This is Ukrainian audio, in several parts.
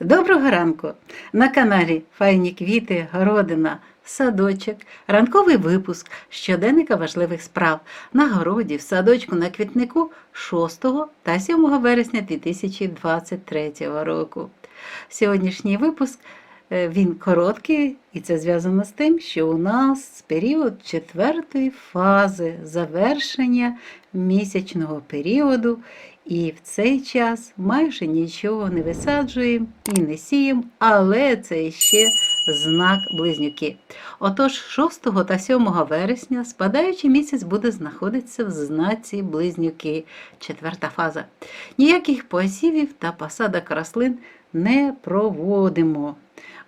Доброго ранку! На каналі Файні квіти, городина, садочок, ранковий випуск щоденника важливих справ на городі, в садочку на квітнику 6 та 7 вересня 2023 року. Сьогоднішній випуск він короткий, і це зв'язано з тим, що у нас період четвертої фази завершення місячного періоду. І в цей час майже нічого не висаджуємо і не сіємо, але це ще знак близнюки. Отож, 6 та 7 вересня спадаючий місяць буде знаходитися в знаці близнюки, четверта фаза. Ніяких посівів та посадок рослин не проводимо.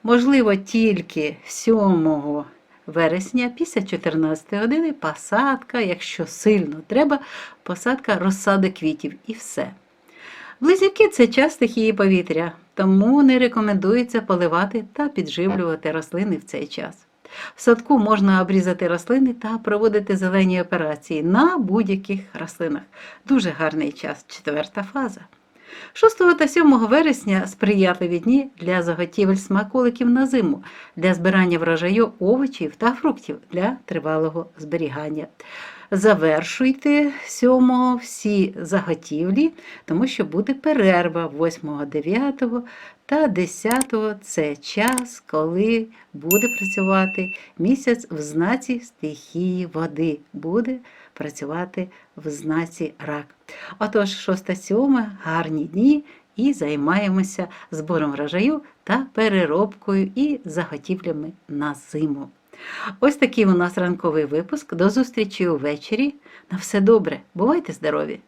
Можливо, тільки 7 вересня після 14 години посадка, якщо сильно треба, посадка розсади квітів і все. Близнюки це час стихії повітря, тому не рекомендується поливати та підживлювати рослини в цей час. В садку можна обрізати рослини та проводити зелені операції на будь-яких рослинах. Дуже гарний час, четверта фаза. 6 та 7 вересня сприятливі дні для заготівель смаколиків на зиму, для збирання врожаю овочів та фруктів для тривалого зберігання. Завершуйте 7 всі заготівлі, тому що буде перерва 8, 9 та 10 це час, коли буде працювати місяць в знаці стихії води, буде працювати в знаці рак. Отож, 6-7 гарні дні і займаємося збором врожаю та переробкою і заготівлями на зиму. Ось такий у нас ранковий випуск. До зустрічі увечері. На все добре. Бувайте здорові!